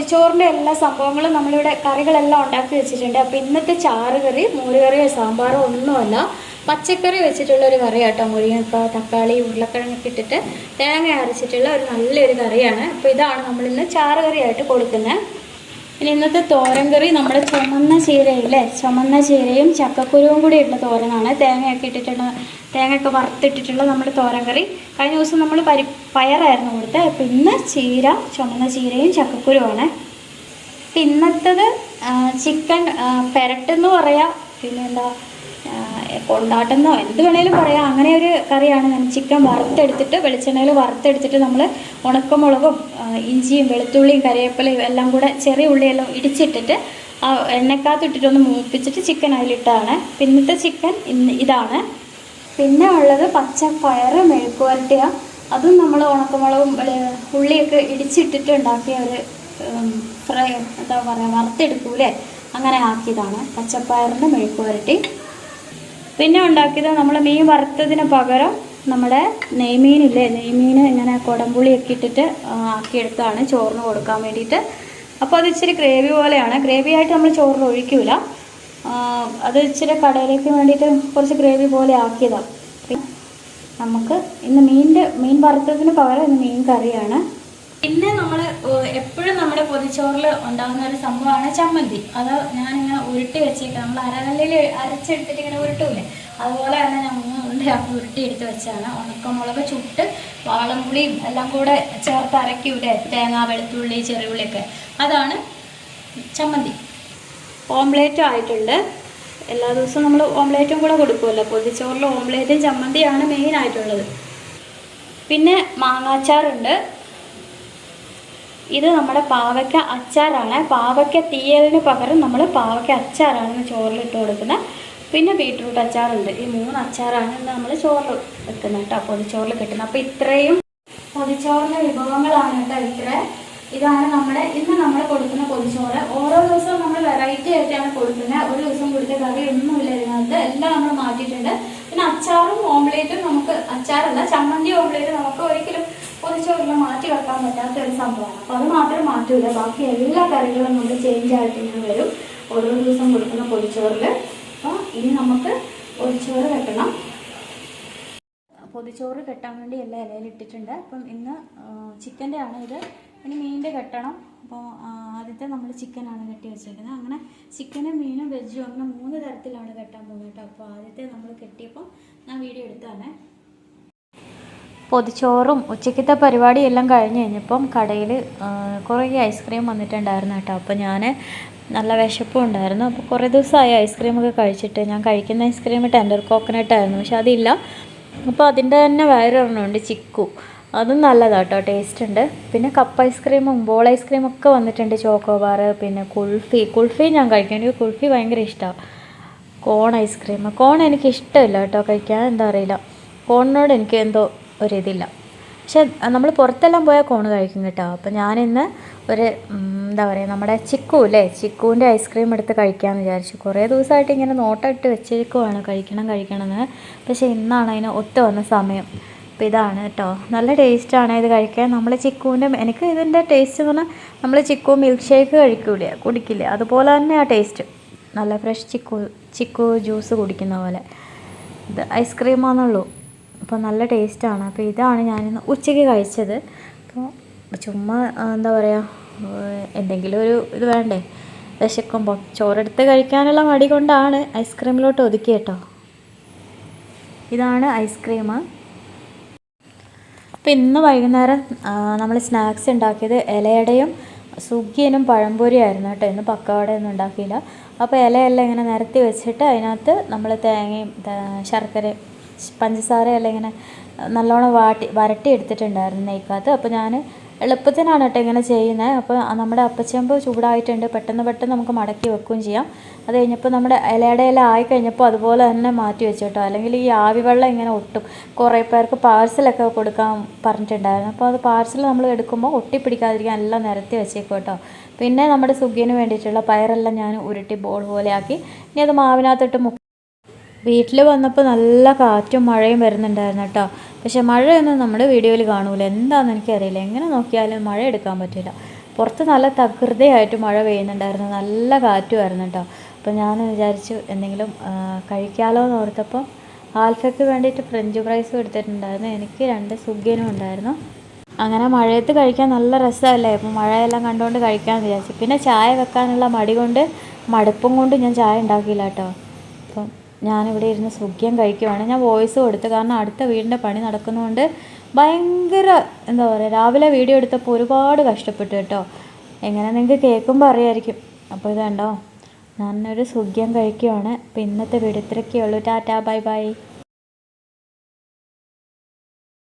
പൊതിച്ചോറിന്റെ എല്ലാ സംഭവങ്ങളും നമ്മളിവിടെ കറികളെല്ലാം ഉണ്ടാക്കി വെച്ചിട്ടുണ്ട്. അപ്പോൾ ഇന്നത്തെ ചാറ് കറി മോരുകറിയോ സാമ്പാറോ ഒന്നുമല്ല. പച്ചക്കറി വെച്ചിട്ടുള്ള ഒരു കറി കേട്ടോ മുരിങ്ങക്ക തക്കാളി ഉരുളക്കിഴങ്ങൊക്കെ ഇട്ടിട്ട് തേങ്ങ അരച്ചിട്ടുള്ള ഒരു നല്ലൊരു കറിയാണ്. അപ്പോൾ ഇതാണ് നമ്മളിന്ന് ചാറ് കറിയായിട്ട് കൊടുക്കുന്നത്. ഇനി ഇന്നത്തെ തോരൻ കറി നമ്മുടെ ചുമന്ന ചീരയില്ലേ ചുമന്ന ചീരയും ചക്കക്കുരുവും കൂടി ഇട്ട തോരനാണ്. തേങ്ങയൊക്കെ ഇട്ടിട്ടുള്ള തേങ്ങയൊക്കെ വറുത്തിട്ടിട്ടുള്ള നമ്മുടെ തോരൻ കറി. കഴിഞ്ഞ ദിവസം നമ്മൾ പരി പയറായിരുന്നു കൊടുത്തത് അപ്പോൾ ഇന്ന് ചീര ചുമന്ന ചീരയും ചക്കക്കുരുവാണ് അപ്പം ഇന്നത്തത് ചിക്കൻ പെരട്ടെന്ന് പറയാം. പിന്നെ എന്താ കൊണ്ടാട്ടെന്നോ എന്ത് വേണേലും പറയാം. അങ്ങനെ ഒരു കറിയാണ് ഞാൻ ചിക്കൻ വറുത്തെടുത്തിട്ട് വെളിച്ചെണ്ണയിൽ വറുത്തെടുത്തിട്ട് നമ്മൾ ഉണക്കമുളകും ഇഞ്ചിയും വെളുത്തുള്ളിയും കറിവേപ്പിലയും എല്ലാം കൂടെ ചെറിയ ഉള്ളിയെല്ലാം ഇടിച്ചിട്ടിട്ട് ആ എണ്ണക്കകത്തിട്ടിട്ടൊന്ന് മൂപ്പിച്ചിട്ട് ചിക്കൻ അതിലിട്ടാണ്. പിന്നത്തെ ചിക്കൻ ഇതാണ്. പിന്നെ ഉള്ളത് പച്ചപ്പയർ മെഴുക്കുവരട്ടിയ അതും നമ്മൾ ഉണക്കമുളകും ഉള്ളിയൊക്കെ ഇടിച്ചിട്ടിട്ട് ഉണ്ടാക്കിയ ഒരു ഫ്രൈ എന്താ പറയുക വറുത്തെടുക്കൂലേ? അങ്ങനെ ആക്കിയതാണ്. പച്ചപ്പയറിന്റെ മെഴുക്കുവരട്ടി പിന്നെ ഉണ്ടാക്കിയത് നമ്മൾ മീൻ വറുത്തതിന് പകരം നമ്മുടെ നെയ്മീനില്ലേ നെയ്മീൻ ഇങ്ങനെ കുടംപുളിയൊക്കെ ഇട്ടിട്ട് ആക്കിയെടുത്താണ് ചോറിന് കൊടുക്കാൻ വേണ്ടിയിട്ട്. അപ്പോൾ അത് ഇച്ചിരി ഗ്രേവി പോലെയാണ്. ഗ്രേവി ആയിട്ട് നമ്മൾ ചോറിൽ ഒഴിക്കൂല. ആ, അത് ഇച്ചിരി കടയിലേക്ക് വേണ്ടിയിട്ട് കുറച്ച് ഗ്രേവി പോലെ ആക്കിയതാണ് നമുക്ക് ഇന്ന് മീനിന്റെ മീൻ വറുത്തതിന് പകരം ഇന്ന് മീൻ കറിയാണ്. പിന്നെ നമ്മുടെ പൊതിച്ചോറിൽ ഉണ്ടാകുന്ന ഒരു സംഭവമാണ് ചമ്മന്തി. അത് ഞാനിങ്ങനെ ഉരുട്ടി വെച്ചേക്കാം നമ്മൾ അരകല്ലിൽ അരച്ചെടുത്തിട്ട് ഇങ്ങനെ ഉരുട്ടൂലേ? അതുപോലെ തന്നെ ഞാൻ ഉണ്ടാക്കി ഉരുട്ടി എടുത്ത് വെച്ചാണ്. ഉണക്കമുളക് ചുട്ട് വാളംപുളിയും എല്ലാം കൂടെ ചേർത്ത് അരക്കൂലേ തേങ്ങ വെളുത്തുള്ളി ചെറുപുള്ളിയൊക്കെ അതാണ് ചമ്മന്തി. ഓംലേറ്റും ആയിട്ടുണ്ട്. എല്ലാ ദിവസവും നമ്മൾ ഓംലേറ്റും കൂടെ കൊടുക്കുമല്ലോ. പൊതിച്ചോറിൽ ഓംലേറ്റും ചമ്മന്തിയാണ് മെയിൻ ആയിട്ടുള്ളത്. പിന്നെ മാങ്ങാച്ചാറുണ്ട്. ഇത് നമ്മുടെ പാവയ്ക്ക അച്ചാറാണ്. പാവയ്ക്ക തീയലിന് പകരം നമ്മൾ പാവയ്ക്ക അച്ചാറാണ് ചോറിലിട്ട് കൊടുക്കുന്നത് പിന്നെ ബീട്രൂട്ട് അച്ചാറുണ്ട്. ഈ മൂന്ന് അച്ചാറാണ് ഇന്ന് നമ്മൾ ചോറിൽ വെക്കുന്നത് കേട്ടോ പൊതിച്ചോറിൽ കിട്ടുന്നത് അപ്പോൾ ഇത്രയും പൊതിച്ചോറിന്റെ വിഭവങ്ങളാണ് കേട്ടോ ഇത്ര. ഇതാണ് നമ്മുടെ ഇന്ന് നമ്മൾ കൊടുക്കുന്ന പൊതിച്ചോറ്. ഓരോ ദിവസവും നമ്മൾ വെറൈറ്റി ആയിട്ടാണ് കൊടുക്കുന്നത് ഒരു ദിവസം കൊടുത്ത കറി ഒന്നുമില്ല ഇതിനകത്ത്. എല്ലാം നമ്മൾ മാറ്റിയിട്ടുണ്ട്. പിന്നെ അച്ചാറും ഓംലേറ്റും നമുക്ക് അച്ചാറല്ല. ചമ്മന്തി ഓംലേറ്റും നമുക്ക് ഒരിക്കലും പൊതിച്ചോറിൽ മാറ്റി വെക്കാൻ പറ്റാത്ത ഒരു സംഭവമാണ്. അപ്പോൾ അത് മാത്രം മാറ്റൂല. ബാക്കി എല്ലാ കറികളും നമ്മൾ ചേഞ്ച് ആയിട്ട് ഇങ്ങനെ വരും. ഓരോ ദിവസം കൊടുക്കുന്ന പൊതിച്ചോറിൽ അപ്പോൾ ഇനി നമുക്ക് പൊതിച്ചോറ് വെക്കണം. പൊതിച്ചോറ് കെട്ടാൻ വേണ്ടി എല്ലാ ഇലയിൽ ഇട്ടിട്ടുണ്ട്. അപ്പം ഇന്ന് ചിക്കന്റെ ആണ് ഇത്. ഇനി മീനിന്റെ കെട്ടണം. അപ്പോൾ ആദ്യത്തെ നമ്മൾ ചിക്കനാണ് കെട്ടി വെച്ചിരിക്കുന്നത് അങ്ങനെ ചിക്കനും മീനും വെജും അങ്ങനെ മൂന്ന് തരത്തിലാണ് കെട്ടാൻ പോകുന്നത് കേട്ടോ. അപ്പോൾ ആദ്യത്തെ നമ്മൾ കെട്ടിയപ്പോൾ ഞാൻ വീഡിയോ എടുത്താണ് പൊതിച്ചോറും ഉച്ചക്കത്തെ പരിപാടി എല്ലാം കഴിഞ്ഞ് കഴിഞ്ഞപ്പം കടയിൽ കുറേ ഐസ്ക്രീം വന്നിട്ടുണ്ടായിരുന്നു കേട്ടോ. അപ്പോൾ ഞാൻ നല്ല വിശപ്പും ഉണ്ടായിരുന്നു. അപ്പോൾ കുറേ ദിവസമായി ഐസ്ക്രീമൊക്കെ കഴിച്ചിട്ട്. ഞാൻ കഴിക്കുന്ന ഐസ്ക്രീം ടെൻഡർ കോക്കനട്ട് ആയിരുന്നു. പക്ഷെ അതില്ല. അപ്പോൾ അതിന്റെ തന്നെ വേറൊരെണ്ണമുണ്ട് ചിക്കു. അതും നല്ലതാണ് കേട്ടോ. ടേസ്റ്റ് ഉണ്ട്. പിന്നെ കപ്പ് ഐസ്ക്രീമും ബോൾ ഐസ്ക്രീം ഒക്കെ വന്നിട്ടുണ്ട് ചോക്കോബാർ പിന്നെ കുൾഫി. കുൾഫി ഞാൻ കഴിക്കാൻ കുൾഫി ഭയങ്കര ഇഷ്ടമാണ് കോൺ ഐസ്ക്രീം. കോൺ എനിക്ക് ഇഷ്ടമില്ല കേട്ടോ കഴിക്കാൻ. എന്താ അറിയില്ല. കോണിനോട് എനിക്ക് എന്തോ ഒരിതില്ല. പക്ഷെ നമ്മൾ പുറത്തെല്ലാം പോയാൽ കോണ് കഴിക്കും കേട്ടോ. അപ്പോൾ ഞാനിന്ന് ഒരു എന്താ പറയുക നമ്മുടെ ചിക്കു അല്ലേ ചിക്കുവിന്റെ ഐസ്ക്രീം എടുത്ത് കഴിക്കാമെന്ന് വിചാരിച്ചു. കുറേ ദിവസമായിട്ട് ഇങ്ങനെ നോട്ടിട്ട് വെച്ചേക്കുവാണ് കഴിക്കണം കഴിക്കണം എന്ന് പക്ഷേ ഇന്നാണ് അതിന് ഒത്തു വന്ന സമയം. അപ്പോൾ ഇതാണ് കേട്ടോ. നല്ല ടേസ്റ്റാണ് ഇത് കഴിക്കാൻ. നമ്മൾ ചിക്കുവിന്റെ എനിക്ക് ഇതിന്റെ ടേസ്റ്റ് എന്ന് പറഞ്ഞാൽ നമ്മൾ ചിക്കു മിൽക്ക് ഷേക്ക് കഴിക്കൂലേ? കുടിക്കില്ല? അതുപോലെ തന്നെ ആ ടേസ്റ്റ്. നല്ല ഫ്രഷ് ചിക്കു ചിക്കു ജ്യൂസ് കുടിക്കുന്ന പോലെ. ഇത് ഐസ്ക്രീമാണെന്നുള്ളൂ അപ്പോൾ നല്ല ടേസ്റ്റാണ്. അപ്പോൾ ഇതാണ് ഞാൻ ഉച്ചയ്ക്ക് കഴിച്ചത്. അപ്പോൾ ചുമ്മാ എന്താ പറയുക എന്തെങ്കിലും ഒരു ഇത് വേണ്ടേ? വിശക്കുമ്പോൾ ചോറെടുത്ത് കഴിക്കാനുള്ള മടി കൊണ്ടാണ് ഐസ്ക്രീമിലോട്ട് ഒതുക്കി കേട്ടോ. ഇതാണ് ഐസ്ക്രീം. അപ്പോൾ ഇന്ന് വൈകുന്നേരം നമ്മൾ സ്നാക്സ് ഉണ്ടാക്കിയത് ഇലയുടെയും സുഗിയനും പഴംപൊരിയായിരുന്നു കേട്ടോ. ഇന്ന് പക്കവടയൊന്നും ഉണ്ടാക്കിയില്ല. അപ്പോൾ ഇലയെല്ലാം ഇങ്ങനെ നിരത്തി വെച്ചിട്ട് അതിനകത്ത് നമ്മൾ തേങ്ങയും ശർക്കരയും പഞ്ചസാരയെല്ലാം ഇങ്ങനെ നല്ലോണം വാട്ടി വരട്ടി എടുത്തിട്ടുണ്ടായിരുന്നു നെയ്ക്കകത്ത്. അപ്പോൾ ഞാൻ എളുപ്പത്തിനാണ് കേട്ടോ ഇങ്ങനെ ചെയ്യുന്നത് അപ്പോൾ നമ്മുടെ അപ്പച്ചമ്പ് ചൂടായിട്ടുണ്ട്. പെട്ടെന്ന് പെട്ടെന്ന് നമുക്ക് മടക്കി വെക്കുകയും ചെയ്യാം. അത് കഴിഞ്ഞപ്പോൾ നമ്മുടെ ഇലയുടെ ഇല ആയി കഴിഞ്ഞപ്പോൾ അതുപോലെ തന്നെ മാറ്റി വെച്ചു കേട്ടോ. അല്ലെങ്കിൽ ഈ ആവി വെള്ളം ഇങ്ങനെ ഒട്ടും. കുറേ പേർക്ക് പാഴ്സലൊക്കെ കൊടുക്കാൻ പറഞ്ഞിട്ടുണ്ടായിരുന്നു. അപ്പോൾ അത് പാഴ്സൽ നമ്മൾ എടുക്കുമ്പോൾ ഒട്ടിപ്പിടിക്കാതിരിക്കാൻ എല്ലാം നിരത്തി വെച്ചേക്കും കേട്ടോ. പിന്നെ നമ്മുടെ സുഖിന് വേണ്ടിയിട്ടുള്ള പയറെല്ലാം ഞാൻ ഉരുട്ടി ബോൾ പോലെയാക്കി ഇനി അത് മാവിനകത്തിട്ട് മു വീട്ടിൽ വന്നപ്പോൾ നല്ല കാറ്റും മഴയും വരുന്നുണ്ടായിരുന്നു കേട്ടോ. പക്ഷേ മഴയൊന്നും നമ്മുടെ വീഡിയോയിൽ കാണൂല. എന്താണെന്ന് എനിക്കറിയില്ല. എങ്ങനെ നോക്കിയാലും മഴ എടുക്കാൻ പറ്റില്ല പുറത്ത് നല്ല തകൃതയായിട്ട് മഴ പെയ്യുന്നുണ്ടായിരുന്നു. നല്ല കാറ്റുമായിരുന്നു കേട്ടോ. അപ്പോൾ ഞാൻ വിചാരിച്ചു എന്തെങ്കിലും കഴിക്കാലോ എന്ന് ഓർത്തപ്പോൾ ആൽഫയ്ക്ക് വേണ്ടിയിട്ട് ഫ്രഞ്ച് ഫ്രൈസും എടുത്തിട്ടുണ്ടായിരുന്നു. എനിക്ക് രണ്ട് സുഖ്യനും ഉണ്ടായിരുന്നു. അങ്ങനെ മഴയത്ത് കഴിക്കാൻ നല്ല രസമല്ലേ? അപ്പോൾ മഴയെല്ലാം കണ്ടുകൊണ്ട് കഴിക്കാമെന്ന് വിചാരിച്ചു. പിന്നെ ചായ വെക്കാനുള്ള മടി കൊണ്ട് മടുപ്പും കൊണ്ട് ഞാൻ ചായ ഉണ്ടാക്കിയില്ല കേട്ടോ. അപ്പം ഞാനിവിടെ ഇരുന്ന് സുഖ്യം കഴിക്കുവാണ്. ഞാൻ വോയിസ് കൊടുത്ത് കാരണം അടുത്ത വീടിന്റെ പണി നടക്കുന്നതുകൊണ്ട് ഭയങ്കര എന്താ പറയുക രാവിലെ വീഡിയോ എടുത്തപ്പോൾ ഒരുപാട് കഷ്ടപ്പെട്ടു കേട്ടോ. എങ്ങനെ നിങ്ങൾക്ക് കേൾക്കുമ്പോൾ അറിയായിരിക്കും. അപ്പോൾ ഇതുണ്ടോ ഞാനൊരു സുഖ്യം കഴിക്കുവാണ്. അപ്പോൾ ഇന്നത്തെ വീഡിയോ ഇത്രയൊക്കെയുള്ളൂ ടാറ്റാ ബൈ ബൈ.